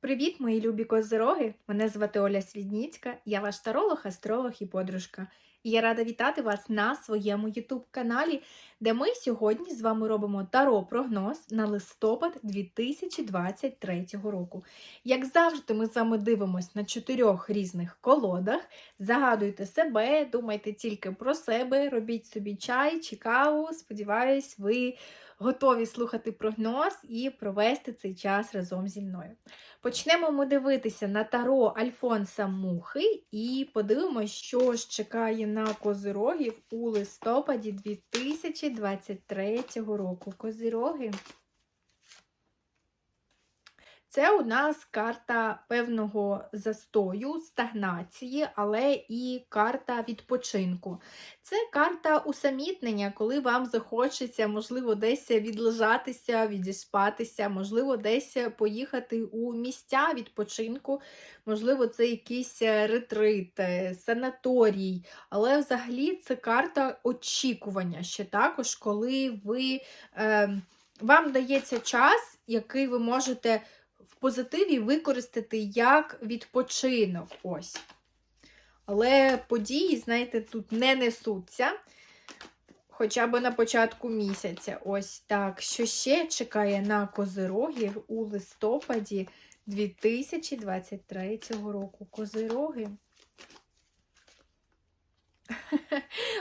Привіт, мої любі козироги! Мене звати Оля Свідніцька, я ваш таролог, астролог і подружка. І я рада вітати вас на своєму YouTube каналі, де ми сьогодні з вами робимо таро-прогноз на листопад 2023 року. Як завжди, ми з вами дивимось на чотирьох різних колодах. Загадуйте себе, думайте тільки про себе, робіть собі чай чи каву. Сподіваюсь, ви готові слухати прогноз і провести цей час разом зі мною. Почнемо ми дивитися на таро Альфонса Мухи і подивимося, що ж чекає на козирогів у листопаді 2023 року. Козироги. Це у нас карта певного застою, стагнації, але і карта відпочинку. Це карта усамітнення, коли вам захочеться, можливо, десь відлежатися, відіспатися, можливо, десь поїхати у місця відпочинку, можливо, це якийсь ретрит, санаторій. Але взагалі це карта очікування ще також, коли ви, е, вам дається час, який ви можете позитиві використати як відпочинок. Ось. Але події, знаєте, тут не несуться. Хоча б на початку місяця. Ось так. Що ще чекає на козирогів у листопаді 2023 року? Козироги.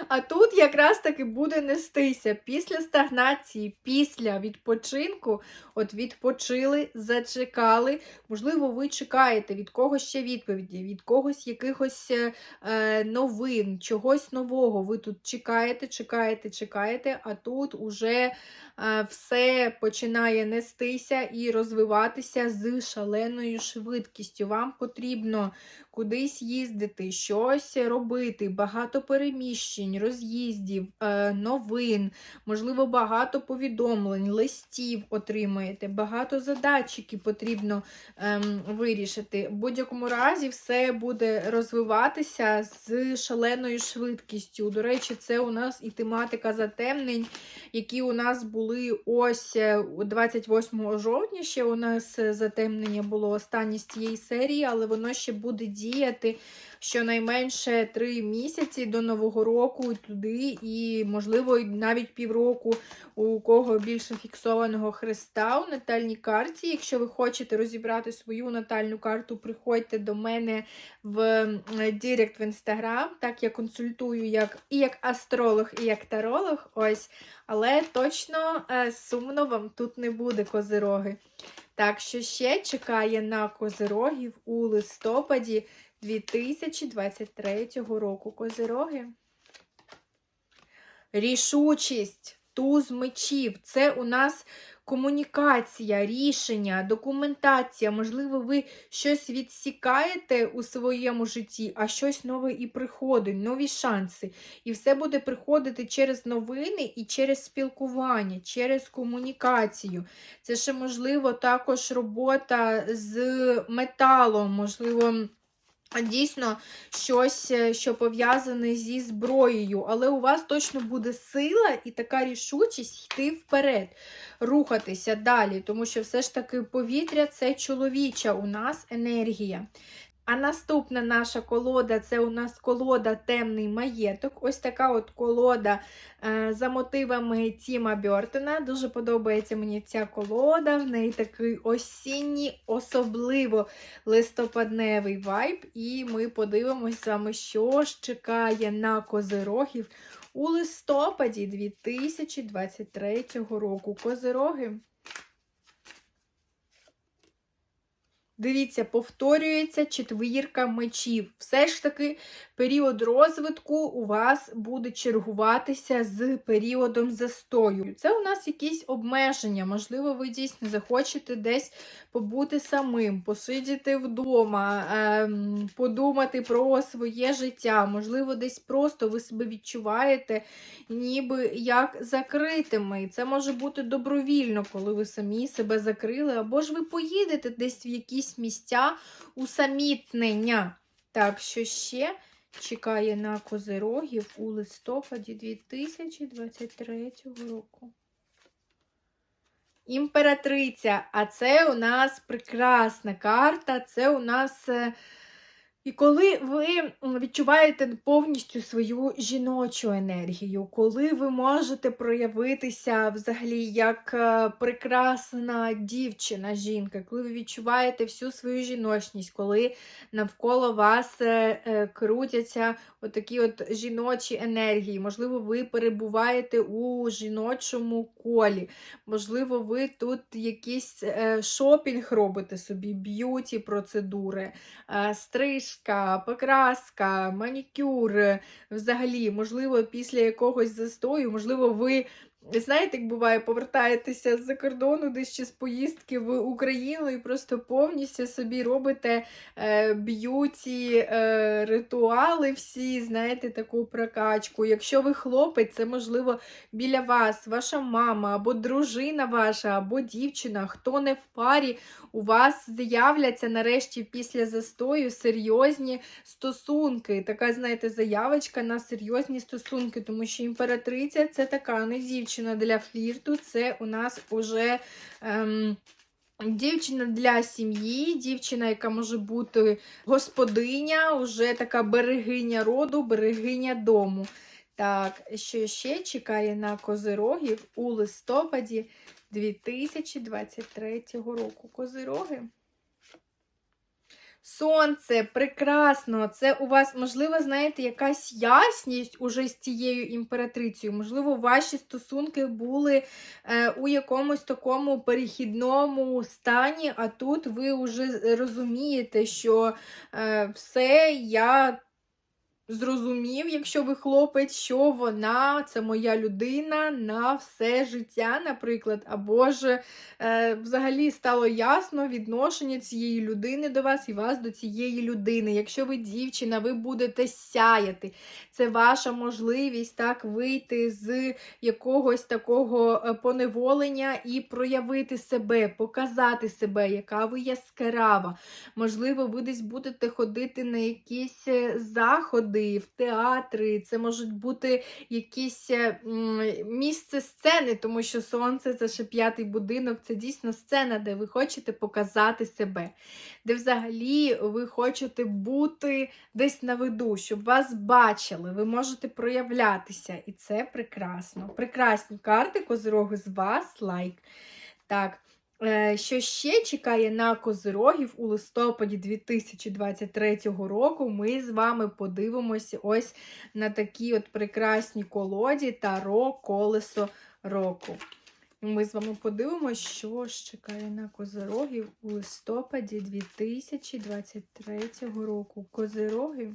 А тут якраз таки буде нестися після стагнації, після відпочинку, от відпочили, зачекали. Можливо, ви чекаєте від когось ще відповіді, від когось якихось е, новин, чогось нового. Ви тут чекаєте, чекаєте, чекаєте, а тут уже е, все починає нестися і розвиватися з шаленою швидкістю. Вам потрібно кудись їздити, щось робити, багато переміщень, роз'їздів, е, новин, можливо, багато повідомлень, листів отримаєте, багато задач, які потрібно ем, вирішити. В будь-якому разі все буде розвиватися з шаленою швидкістю. До речі, це у нас і тематика затемнень, які у нас були ось 28 жовтня. Ще у нас затемнення було останнє з цієї серії, але воно ще буде діяти щонайменше три місяці до Нового року туди, і, можливо, навіть півроку, у кого більше фіксованого хреста у натальній карті. Якщо ви хочете розібрати свою натальну карту, приходьте до мене в Директ в інстаграм. Так, я консультую як і як астролог, і як таролог. Ось. Але точно е, сумно вам тут не буде козироги. Так, що ще чекає на козирогів у листопаді 2023 року. Козироги. Рішучість, туз мечів. Це у нас комунікація, рішення, документація. Можливо, ви щось відсікаєте у своєму житті, а щось нове і приходить, нові шанси. І все буде приходити через новини і через спілкування, через комунікацію. Це ще, можливо, також робота з металом, можливо. Дійсно, щось, е, що пов'язане зі зброєю, але у вас точно буде сила і така рішучість йти вперед, рухатися далі, тому що все ж таки повітря це чоловіча у нас енергія. А наступна наша колода це у нас колода Темний маєток. Ось така от колода е, за мотивами Тіма Бьортона. Дуже подобається мені ця колода. В неї такий осінній, особливо листопадневий вайб. І ми подивимось з вами, що ж чекає на козирогів у листопаді 2023 року. Козироги. Дивіться, повторюється четвірка мечів. Все ж таки, період розвитку у вас буде чергуватися з періодом застою. Це у нас якісь обмеження. Можливо, ви дійсно захочете десь побути самим, посидіти вдома, ем, подумати про своє життя. Можливо, десь просто ви себе відчуваєте, ніби як закритими. Це може бути добровільно, коли ви самі себе закрили, або ж ви поїдете десь в якісь місця усамітнення. Так, що ще чекає на козирогів у листопаді 2023 року. імператриця. А це у нас прекрасна карта, це у нас. І коли ви відчуваєте повністю свою жіночу енергію, коли ви можете проявитися взагалі як е, прекрасна дівчина, жінка, коли ви відчуваєте всю свою жіночність, коли навколо вас е, е, крутяться отакі от жіночі енергії, можливо, ви перебуваєте у жіночому колі, можливо, ви тут якийсь шопінг робите собі, б'юті процедури е, стрижка, покраска, манікюр. е, Взагалі, можливо, після якогось застою, можливо, ви. Знаєте, як буває, повертаєтеся з-за кордону десь чи з поїздки в Україну і просто повністю собі робите е, б'юті, е, ритуали всі, знаєте, таку прокачку. Якщо ви хлопець, це можливо біля вас, ваша мама, або дружина ваша, або дівчина, хто не в парі, у вас з'являться нарешті після застою серйозні стосунки. Така, знаєте, заявочка на серйозні стосунки, тому що імператриця це така не дівчина для флірту, це у нас уже. Ем, Дівчина для сім'ї, дівчина, яка може бути господиня, уже така берегиня роду, берегиня дому. Так, що ще чекає на козирогів у листопаді 2023 року. Козироги. Сонце, прекрасно. Це у вас, можливо, знаєте, якась ясність уже з цією імператрицею. Можливо, ваші стосунки були е, у якомусь такому перехідному стані, а тут ви вже розумієте, що е, все я. Зрозумів, якщо ви хлопець, що вона це моя людина на все життя, наприклад, або ж е, взагалі стало ясно відношення цієї людини до вас і вас до цієї людини. Якщо ви дівчина, ви будете сяяти. Це ваша можливість так вийти з якогось такого е, поневолення і проявити себе, показати себе, яка ви яскрава. Можливо, ви десь будете ходити на якісь е, заходи в театри, це можуть бути якісь е, місце сцени, тому що сонце це ще п'ятий будинок, це дійсно сцена, де ви хочете показати себе, де взагалі ви хочете бути десь на виду, щоб вас бачили, ви можете проявлятися, і це прекрасно. Прекрасні карти, козироги з вас, лайк. Так. Е, Що ще чекає на козирогів у листопаді 2023 року? Ми з вами подивимося ось на такі от прекрасні колоді Таро колесо року. Ми з вами подивимося, що ж чекає на козирогів у листопаді 2023 року. Козироги.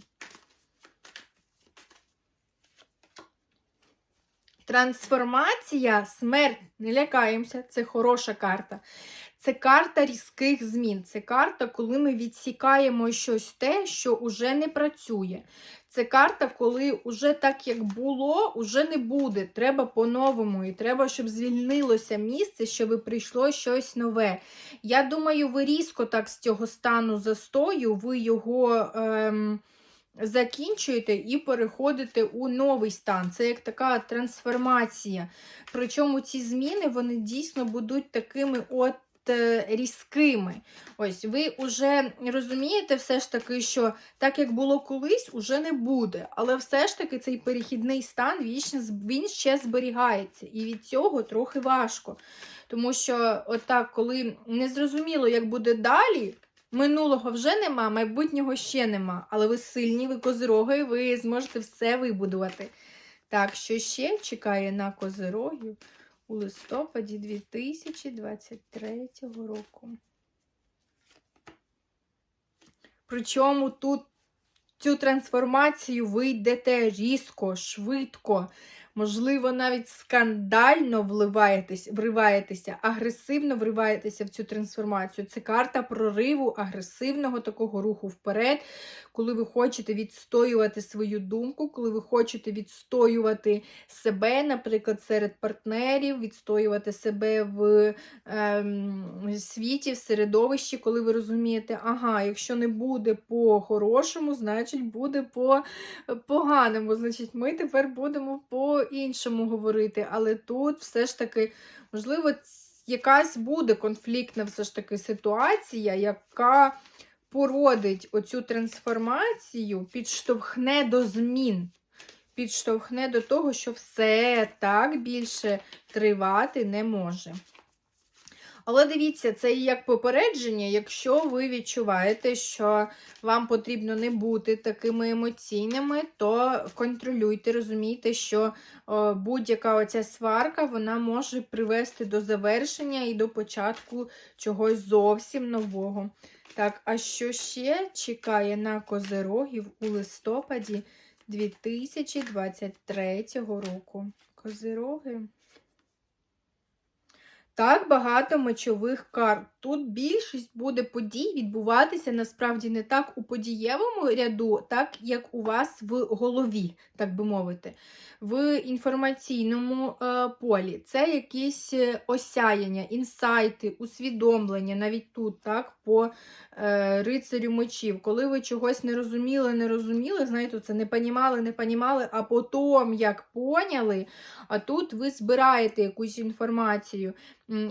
Трансформація, смерть, не лякаємося, це хороша карта. Це карта різких змін. Це карта, коли ми відсікаємо щось те, що вже не працює. Це карта, коли вже так, як було, уже не буде. Треба по-новому. І треба, щоб звільнилося місце, щоб прийшло щось нове. Я думаю, ви різко так з цього стану застою, ви його. Ем, закінчуєте і переходите у новий стан. Це як така трансформація. Причому ці зміни вони дійсно будуть такими от е, різкими. Ось ви вже розумієте, все ж таки, що так як було колись, уже не буде. Але все ж таки цей перехідний стан він ще, зберігається. І від цього трохи важко. Тому що, отак, коли не зрозуміло, як буде далі. Минулого вже нема, майбутнього ще нема. Але ви сильні, ви козироги, ви зможете все вибудувати. Так, що ще чекає на козирогів у листопаді 2023 року. Причому тут цю трансформацію ви йдете різко, швидко, можливо, навіть скандально вливаєтесь, вриваєтеся, агресивно вриваєтеся в цю трансформацію. Це карта прориву агресивного такого руху вперед, коли ви хочете відстоювати свою думку, коли ви хочете відстоювати себе, наприклад, серед партнерів, відстоювати себе в ем, світі, в середовищі, коли ви розумієте, ага, якщо не буде по-хорошому, значить буде по-поганому. Значить, ми тепер будемо по-іншому говорити. Але тут все ж таки, можливо, якась буде конфліктна все ж таки ситуація, яка породить оцю трансформацію, підштовхне до змін. Підштовхне до того, що все так більше тривати не може. Але дивіться, це і як попередження, якщо ви відчуваєте, що вам потрібно не бути такими емоційними, то контролюйте, розумійте, що будь-яка оця сварка вона може привести до завершення і до початку чогось зовсім нового. Так, а що ще чекає на козерогів у листопаді 2023 року? Козероги. Так багато мечових карт. Тут більшість буде подій відбуватися насправді не так у подієвому ряду, так як у вас в голові, так би мовити, в інформаційному е, полі. Це якісь е, осяяння, інсайти, усвідомлення, навіть тут, так, по е, рицарю мечів. Коли ви чогось не розуміли, не розуміли, знаєте, це не понімали, не понімали, а потім як поняли, а тут ви збираєте якусь інформацію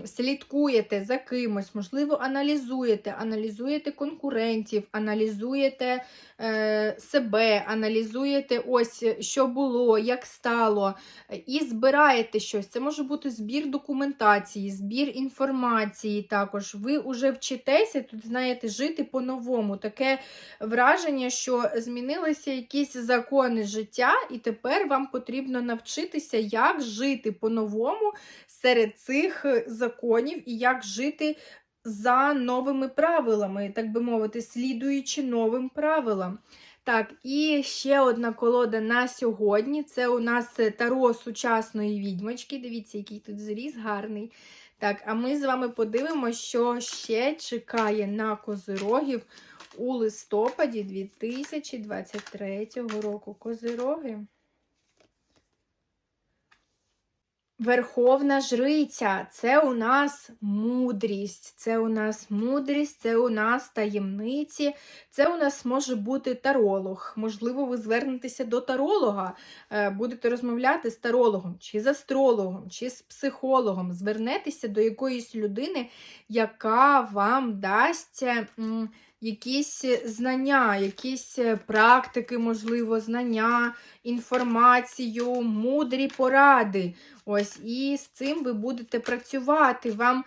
слідкуєте за кимось, можливо, аналізуєте, аналізуєте конкурентів, аналізуєте е, себе, аналізуєте ось, що було, як стало, і збираєте щось. Це може бути збір документації, збір інформації також. Ви вже вчитеся, тут, знаєте, жити по-новому. Таке враження, що змінилися якісь закони життя, і тепер вам потрібно навчитися, як жити по-новому серед цих законів і як жити за новими правилами, так би мовити, слідуючи новим правилам. Так, і ще одна колода на сьогодні. Це у нас таро сучасної відьмочки. Дивіться, який тут зріз гарний. Так, а ми з вами подивимося, що ще чекає на козирогів у листопаді 2023 року. Козироги. Верховна Жриця це у нас мудрість, це у нас мудрість, це у нас таємниці, це у нас може бути таролог. Можливо, ви звернетеся до таролога, е, будете розмовляти з тарологом, чи з астрологом, чи з психологом. Звернетеся до якоїсь людини, яка вам дасть якісь знання, якісь е, практики, можливо, знання, інформацію, мудрі поради. Ось, І з цим ви будете працювати. Вам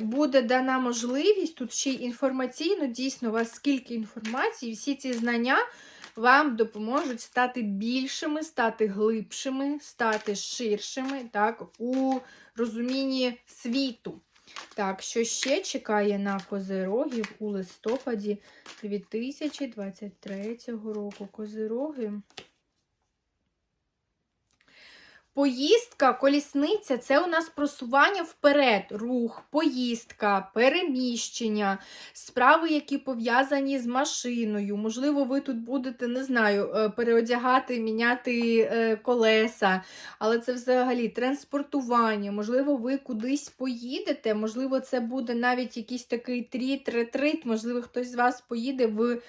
буде дана можливість, тут ще й інформаційно, дійсно, у вас скільки інформації, всі ці знання. Вам допоможуть стати більшими, стати глибшими, стати ширшими так, у розумінні світу. Так, що ще чекає на козирогів у листопаді 2023 року? Козироги. Поїздка, колісниця це у нас просування вперед, рух, поїздка, переміщення, справи, які пов'язані з машиною. Можливо, ви тут будете, не знаю, е, переодягати, міняти е, колеса, але це взагалі транспортування. Можливо, ви кудись поїдете, можливо, це буде навіть якийсь такий тріт, ретрит, можливо, хтось з вас поїде в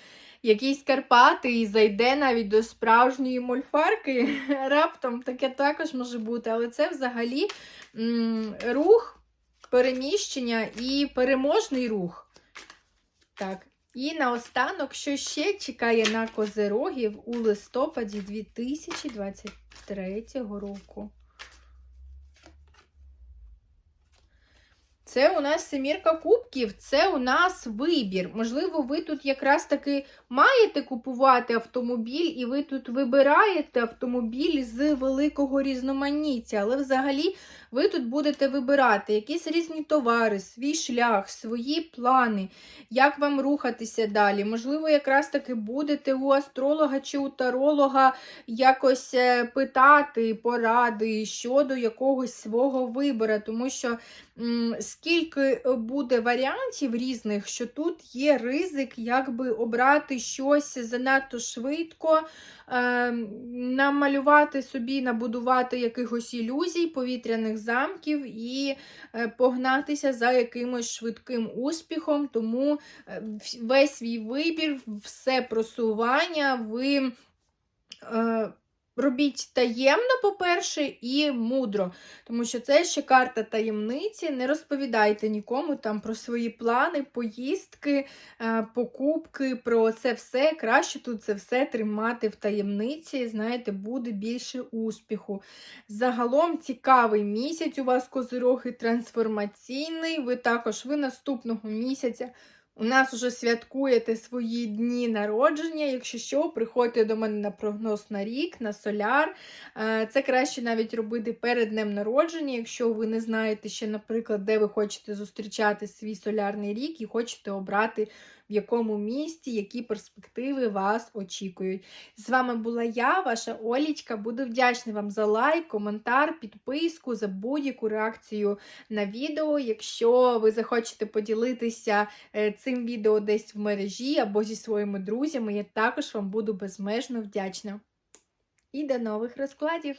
якісь Карпати і зайде навіть до справжньої мольфарки. Раптом таке також може бути, але це взагалі м рух, переміщення і переможний рух. Так. І наостанок, що ще чекає на козерогів у листопаді 2023 року. Це у нас семірка кубків, це у нас вибір. Можливо, ви тут якраз таки маєте купувати автомобіль, і ви тут вибираєте автомобіль з великого різноманіття, але взагалі ви тут будете вибирати якісь різні товари, свій шлях, свої плани, як вам рухатися далі. Можливо, якраз таки будете у астролога чи у таролога якось е, питати поради щодо якогось свого вибору, тому що скільки буде варіантів різних, що тут є ризик, якби обрати щось занадто швидко, е, намалювати собі, набудувати якихось ілюзій, повітряних замків і е, погнатися за якимось швидким успіхом. Тому е, весь свій вибір, все просування ви. Е, робіть таємно, по-перше, і мудро. Тому що це ще карта таємниці. Не розповідайте нікому там про свої плани, поїздки, е, покупки, про це все. Краще тут це все тримати в таємниці, знаєте, буде більше успіху. Загалом цікавий місяць у вас козироги трансформаційний. Ви також ви наступного місяця. У нас вже святкуєте свої дні народження. Якщо що, приходьте до мене на прогноз на рік, на соляр. Е, Це краще навіть робити перед днем народження, якщо ви не знаєте ще, наприклад, де ви хочете зустрічати свій солярний рік і хочете обрати в якому місті, які перспективи вас очікують. З вами була я, ваша Олічка. Буду вдячна вам за лайк, коментар, підписку, за будь-яку реакцію на відео. Якщо ви захочете поділитися е, цим відео десь в мережі або зі своїми друзями, я також вам буду безмежно вдячна. І до нових розкладів!